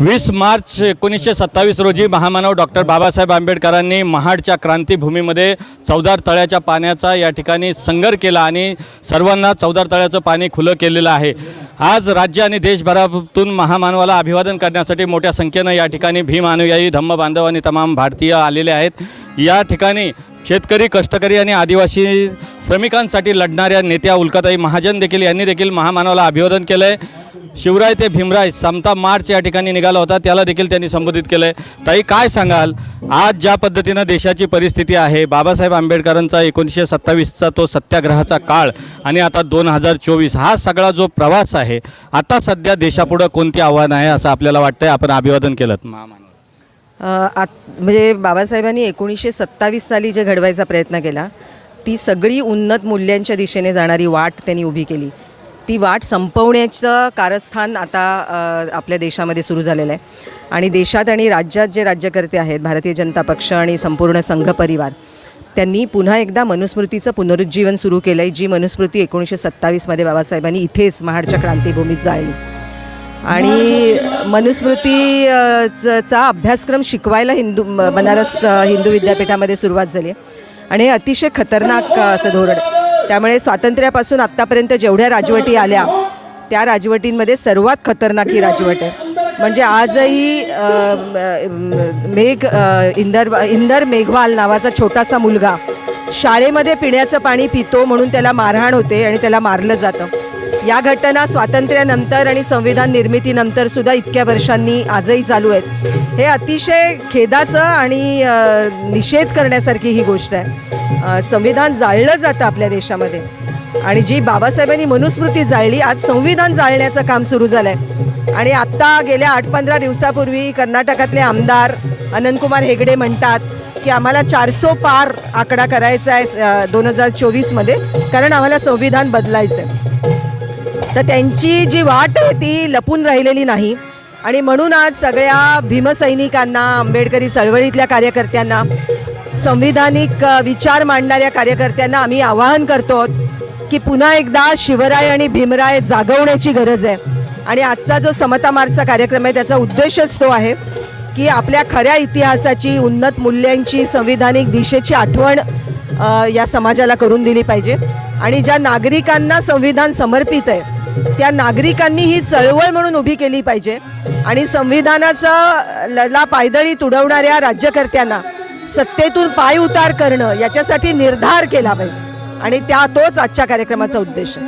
वीस मार्च एकोणीसशे सत्तावीस रोजी महामानव डॉक्टर बाबासाहेब आंबेडकरांनी महाडच्या क्रांतीभूमीमध्ये चौदार तळ्याच्या पाण्याचा या ठिकाणी संगर केला आणि सर्वांना चौदार तळ्याचं पाणी खुलं केलेलं आहे. आज राज्य आणि देशभरातून महामानवाला अभिवादन करण्यासाठी मोठ्या संख्येनं या ठिकाणी भीम अनुयायी धम्म बांधव आणि तमाम भारतीय आलेले आहेत. या ठिकाणी शेतकरी कष्टकरी आणि आदिवासी श्रमिकांसाठी लढणाऱ्या नेत्या उल्काताई महाजन देखील यांनी देखील महामानवाला अभिवादन केलं आहे शिवराय ते भीमराय समता मार्च या ठिकाणी निघाला होता. त्याला देखील त्यांनी संबोधित केलं आहे ताई काय सांगाल? आज ज्या पद्धतीनं देशाची परिस्थिती आहे बाबासाहेब आंबेडकरांचा एकोणीसशे सत्तावीसचा तो सत्याग्रहाचा काळ आणि आता दोन हजार चोवीस हा सगळा जो प्रवास आहे आता सध्या देशापुढं कोणती आव्हान आहे असं आपल्याला वाटतंय? आपण अभिवादन केलं महामानव. आत म्हणजे बाबासाहेबांनी एकोणीसशे सत्तावीस साली जे घडवायचा प्रयत्न केला ती सगळी उन्नत मूल्यांच्या दिशेने जाणारी वाट त्यांनी उभी केली. ती वाट संपवण्याचं कारस्थान आता आपल्या देशामध्ये सुरू झालेलं आहे. आणि देशात आणि राज्यात जे राज्यकर्ते आहेत भारतीय जनता पक्ष आणि संपूर्ण संघ परिवार त्यांनी पुन्हा एकदा मनुस्मृतीचं पुनरुज्जीवन सुरू केलं आहे जी मनुस्मृती एकोणीसशे सत्तावीसमध्ये बाबासाहेबांनी इथेच महाडच्या क्रांतीभूमीत जाळली. आणि मनुस्मृती चा अभ्यासक्रम शिकवायला हिंदू म- बनारस हिंदू विद्यापीठामध्ये सुरुवात झाली आणि हे अतिशय खतरनाक असं धोरण त्यामुळे स्वातंत्र्यापासून आत्तापर्यंत जेवढ्या राजवटी आल्या त्या राजवटींमध्ये सर्वात खतरनाक ही राजवट आहे. म्हणजे आजही मेघ इंदर इंदर मेघवाल नावाचा छोटासा मुलगा शाळेमध्ये पिण्याचं पाणी पितो म्हणून त्याला मारहाण होते आणि त्याला मारलं जातं. या घटना स्वातंत्र्यानंतर आणि संविधान निर्मितीनंतर सुद्धा इतक्या वर्षांनी आजही चालू आहेत. हे अतिशय खेदाचं आणि निषेध करण्यासारखी ही गोष्ट आहे. संविधान जाळलं जातं आपल्या देशामध्ये. आणि जी बाबासाहेबांनी मनुस्मृती जाळली आज संविधान जाळण्याचं काम सुरू झालं आहे आणि आत्ता गेल्या आठ पंधरा दिवसापूर्वी कर्नाटकातले आमदार अनंतकुमार हेगडे म्हणतात की आम्हाला चारसो पार आकडा करायचा आहे दोन हजार चोवीसमध्ये कारण आम्हाला संविधान बदलायचं आहे तर त्यांची जी वाट आहे ती लपून राहिलेली नाही. आणि म्हणून आज सगळ्या भीमसैनिकांना आंबेडकरी चळवळीतल्या कार्यकर्त्यांना संविधानिक विचार मांडणाऱ्या कार्यकर्त्यांना आम्ही आवाहन करतो की पुन्हा एकदा शिवराय आणि भीमराय जागवण्याची गरज आहे. आणि आजचा जो समता मार्चचा कार्यक्रम आहे त्याचा उद्देशच तो आहे की आपल्या खऱ्या इतिहासाची उन्नत मूल्यांची संविधानिक दिशेची आठवण या समाजाला करून दिली पाहिजे. आणि ज्या नागरिकांना संविधान समर्पित आहे त्या नागरिकांनी ही चळवळ म्हणून उभी केली पाहिजे. आणि संविधानाचा ल- ला पायदळी तुडवणाऱ्या राज्यकर्त्यांना सत्तेतून पाय उतार करणं याच्यासाठी निर्धार केला पाहिजे. आणि त्या तोच आजच्या कार्यक्रमाचा उद्देश आहे.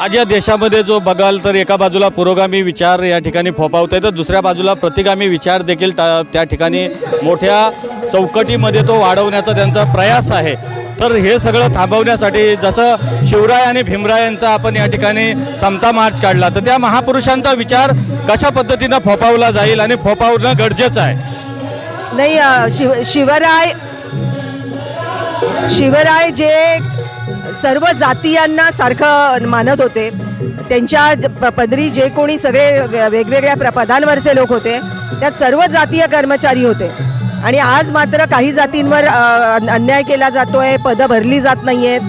आज या देशामध्ये जो बघाल तर एका बाजूला पुरोगामी विचार या ठिकाणी फोपावत आहे तर दुसऱ्या बाजूला प्रतिगामी विचार देखील त्या ठिकाणी मोठ्या चौकटीमध्ये तो वाढवण्याचा त्यांचा प्रयास आहे. तर हे सगळं थांबवण्यासाठी जसं शिवराय आणि भीमरायांचा आपण या ठिकाणी समता मार्च काढला तर त्या महापुरुषांचा विचार कशा पद्धतीनं फोपावला जाईल आणि फोपावणं गरजेचं आहे? नाही शिव शिवराय शिवराय जे सर्व जातीयांना सारखं मानत होते त्यांच्या प- पदरी जे कोणी सगळे वेगवेगळ्या प्र- पदांवरचे लोक होते त्यात सर्व जातीय कर्मचारी होते. आणि आज मात्र काही जातींवर अन्याय केला जातोय पदं भरली जात नाहीयेत.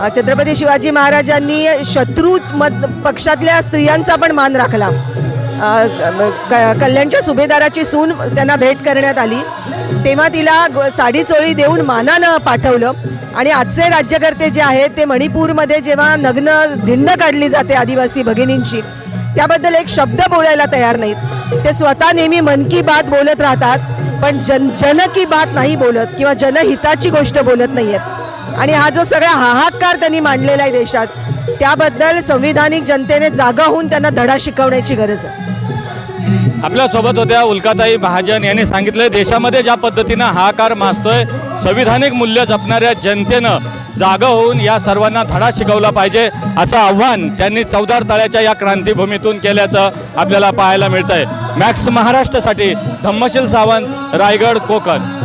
आहेत छत्रपती शिवाजी महाराजांनी शत्रू मत पक्षातल्या स्त्रियांचा पण मान राखला. क- कल्याणच्या सुभेदाराची सून त्यांना भेट करण्यात आली. तेव्हा तिला ग- साडी चोळी देऊन मानानं पाठवलं. आणि आजचे राज्यकर्ते जे आहेत ते मणिपूरमध्ये जेव्हा नग्न धिंड काढली जाते आदिवासी भगिनींची त्याबद्दल एक शब्द बोलायला तयार नाहीत. ते स्वतः नेहमी मन की बात बोलत राहतात पण जन जन की बात नाही बोलत किंवा जनहिताची गोष्ट बोलत नाही आहेत आणि हा जो सगळा हाहाकार त्यांनी मांडलेला आहे देशात त्याबद्दल संविधानिक जनतेने जागा होऊन त्यांना धडा शिकवण्याची गरज आहे. आपल्यासोबत होत्या उल्काताई महाजन. यांनी सांगितलं देशामध्ये ज्या पद्धतीनं हाकार माजतोय संविधानिक मूल्य जपणाऱ्या जनतेनं जागा होऊन या सर्वांना धडा शिकवला पाहिजे असं आव्हान त्यांनी चौदार तळ्याच्या या क्रांतीभूमीतून केल्याचं आपल्याला पाहायला मिळतंय. मॅक्स महाराष्ट्रासाठी धम्मशील सावंत रायगड कोकण.